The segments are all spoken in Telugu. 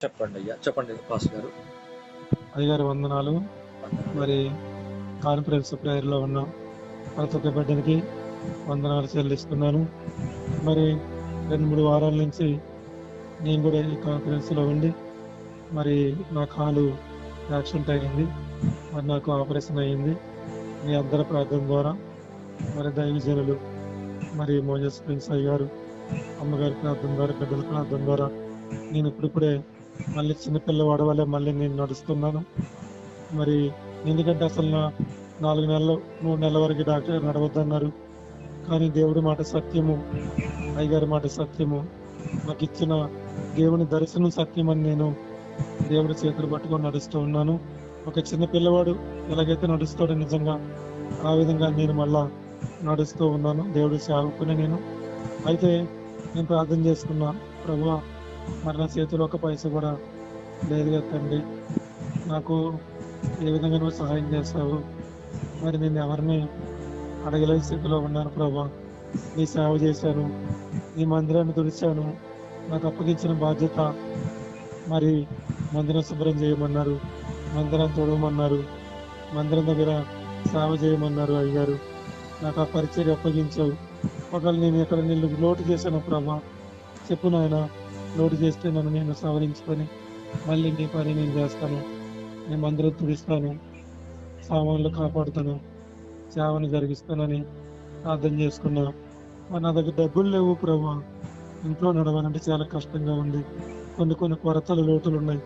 చెప్పండి అయ్యా. చెప్పండి పాస్ గారు. అయ్యగారు వందనాలు. మరి కాన్ఫరెన్స్ ప్రేయర్లో ఉన్న ప్రతి ఒక్క బిడ్డనికి వందనాలు చెల్లిస్తున్నాను. మరి రెండు మూడు వారాల నుంచి నేను కూడా ఈ కాన్ఫరెన్స్లో ఉండి మరి నా కాలు యాక్సిడెంట్ అయ్యింది మరి నాకు ఆపరేషన్ అయ్యింది మీ అందరి ప్రార్థన ద్వారా మరి దైవజనులు మరి మోజస్ ప్రిన్స్ అయ్యారు అమ్మగారి ప్రార్థన ద్వారా బిడ్డల ప్రార్థన ద్వారా నేను ఇప్పుడిప్పుడే మళ్ళీ చిన్నపిల్లవాడి వలె మళ్ళీ నేను నడుస్తున్నాను. మరి ఎందుకంటే అసలు నా నాలుగు నెలలు మూడు నెలల వరకు డాక్టర్ నడవద్దన్నారు. కానీ దేవుడి మాట సత్యము అయ్యగారి మాట సత్యము. నాకు ఇచ్చిన దేవుని దర్శనం సత్యం అని నేను దేవుడి చేతులు పట్టుకొని నడుస్తూ ఉన్నాను. ఒక చిన్న పిల్లవాడు ఎలాగైతే నడుస్తాడో నిజంగా ఆ విధంగా నేను మళ్ళా నడుస్తూ ఉన్నాను. దేవుడి సేవకుని నేను. అయితే నేను ప్రార్థన చేసుకున్నా ప్రభు మరి నా చేతిలో ఒక పైస కూడా లేదు కదా తండ్రి. నాకు ఏ విధంగా నువ్వు సహాయం చేస్తావు? మరి నేను ఎవరిని అడగలేని స్థితిలో ఉన్నాను ప్రభా. నీ సేవ చేశాను. నీ మందిరాన్ని తుడిచాను. నాకు అప్పగించిన బాధ్యత మరి మందిరం శుభ్రం చేయమన్నారు. మందిరం తొడవమన్నారు. మందిరం దగ్గర సేవ చేయమన్నారు అయ్యారు నాకు ఆ పరిచయం అప్పగించావు. ఒకవేళ నేను ఎక్కడ నిన్ను లోటు చేశాను ప్రభా చెప్పు నాయన. లోటు చేస్తే నన్ను నేను సవరించుకొని మళ్ళీ నీ పని నేను చేస్తాను. నేను మందులు తుడిస్తాను. సామాన్లు కాపాడుతాను. సేవను జరిగిస్తానని ప్రార్థన చేసుకున్నా. మరి నా దగ్గర డబ్బులు లేవు ప్రభా. ఇంట్లో నడవాలంటే చాలా కష్టంగా ఉంది. కొన్ని కొన్ని కొరతలు లోటులు ఉన్నాయి.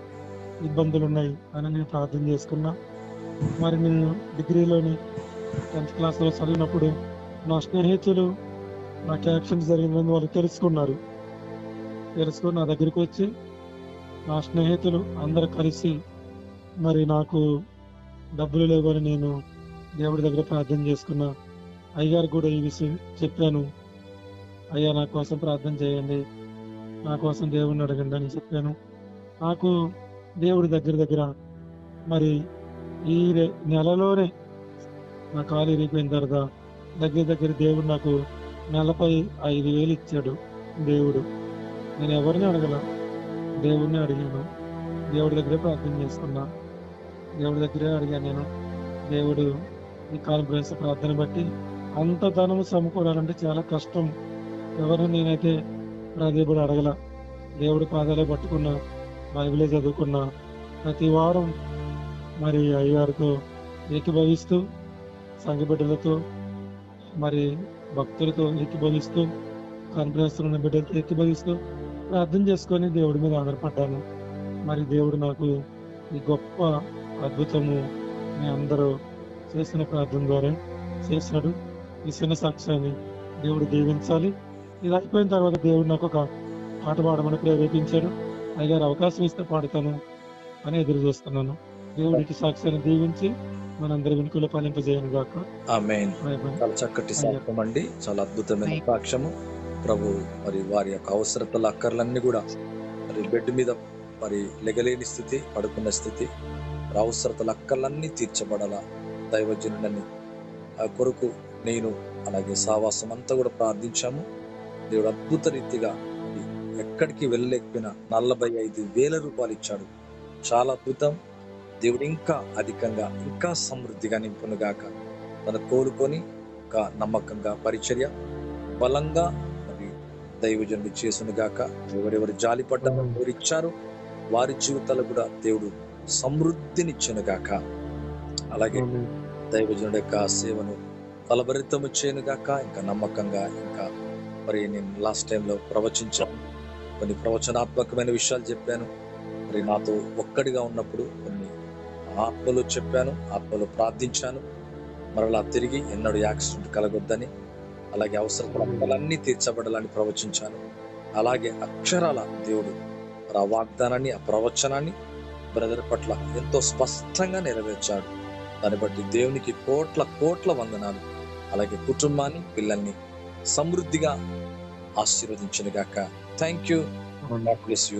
ఇబ్బందులు ఉన్నాయి అని నేను ప్రార్థన చేసుకున్నా. మరి నేను డిగ్రీలోని టెన్త్ క్లాస్లో చదివినప్పుడు నా స్నేహితులు నాకు యాక్సిడెంట్ జరిగిందని వాళ్ళు తెలుసుకున్నారు. తెలుసుకొని నా దగ్గరికి వచ్చి నా స్నేహితులు అందరు కలిసి మరి నాకు డబ్బులు లేవని నేను దేవుడి దగ్గర ప్రార్థన చేసుకున్నా. అయ్యగారు కూడా ఈ విషయం చెప్పాను. అయ్యా నా కోసం ప్రార్థన చేయండి. నా కోసం దేవుడిని అడగండి అని చెప్పాను. నాకు దేవుడి దగ్గర దగ్గర మరి ఈ నెలలోనే నా కాలు ఇరిగిపోయిన తర్వాత దగ్గర దగ్గర దేవుడు నాకు నెలపై ఐదు వేలు ఇచ్చాడు దేవుడు. నేను ఎవరిని అడగల? దేవుడిని అడిగాను. దేవుడి దగ్గరే ప్రార్థన చేసుకున్నా. దేవుడి దగ్గరే అడిగాను నేను దేవుడు ఈ కాన్ఫరెన్స్ ప్రార్థన బట్టి అంత ధనం సమకూరాలంటే చాలా కష్టం. ఎవరిని నేనైతే ప్రాధేయపడి అడగల? దేవుడి పాదాలే పట్టుకున్నా బైబిలే చదువుకున్నా ప్రతి వారం మరి అయ్యారితో ఏకీభవిస్తూ సంఘ బిడ్డలతో మరి భక్తులతో ఏకీభవిస్తూ కాన్ఫరెన్స్ ఉన్న బిడ్డలతో ఏకీభవిస్తూ ప్రార్థన చేసుకొని దేవుడి మీద ఆధారపడ్డాను. మరి దేవుడు నాకు ఈ గొప్ప అద్భుతము మీ అందరూ చేసిన ప్రార్థన ద్వారా చేసినాడు ఈ చిన్న సాక్ష్యాన్ని దేవుడు దీవించాలి. ఇది అయిపోయిన తర్వాత దేవుడు నాకు ఒక పాట పాడమని ప్రేరేపించాడు. అయ్యారు అవకాశం ఇస్తే పాడతాను అని ఎదురు చూస్తున్నాను. దేవుడికి సాక్ష్యాన్ని దీవించి మనందరి వెనుకలో ఫలింపజేయను గాక. చాలా చక్కటి సాక్ష్యం అండి చాలా అద్భుతమైన సాక్ష్యము. ప్రభు మరి వారి యొక్క అవసరతల అక్కర్లన్నీ కూడా మరి బెడ్ మీద మరి లెగలేని స్థితి పడుకున్న స్థితి మరి అవసరతల అక్కర్లన్నీ తీర్చబడాల? దైవజనుడని ఆ కొరకు నేను అలాగే సావాసం అంతా కూడా ప్రార్థించాము. దేవుడు అద్భుత రీతిగా ఎక్కడికి వెళ్ళలేకపోయినా నలభై ఐదు వేల రూపాయలు ఇచ్చాడు. చాలా అద్భుతం. దేవుడు ఇంకా అధికంగా ఇంకా సమృద్ధిగా నింపునుగాక తను కోలుకొని ఇంకా నమ్మకంగా పరిచర్య బలంగా దైవజనుడు చేసును గాక. ఎవరెవరు జాలిపడ్డారో ఎవరు ఇచ్చారు వారి జీవితాలు కూడా దేవుడు సమృద్ధినిచ్చును గాక. అలాగే. దైవజనుడు యొక్క సేవను ఫలభరితము చేయను గాక. ఇంకా నమ్మకంగా ఇంకా మరి నేను లాస్ట్ టైంలో ప్రవచించాను. కొన్ని ప్రవచనాత్మకమైన విషయాలు చెప్పాను. మరి నాతో ఒక్కడిగా ఉన్నప్పుడు కొన్ని ఆత్మలో చెప్పాను ఆత్మలో ప్రార్థించాను. మరలా తిరిగి ఎన్నడూ యాక్సిడెంట్ కలగొద్దని అలాగే అవసరాలన్నీ తీర్చబడాలని ప్రవచించాను. అలాగే అక్షరాల దేవుడు ఆ వాగ్దానాన్ని ఆ ప్రవచనాన్ని బ్రదర్ పట్ల ఎంతో స్పష్టంగా నెరవేర్చాడు. దాన్ని బట్టి దేవునికి కోట్ల కోట్ల వందనాలు. అలాగే కుటుంబాన్ని పిల్లల్ని సమృద్ధిగా ఆశీర్వదించిన గాక థ్యాంక్ యూ. God bless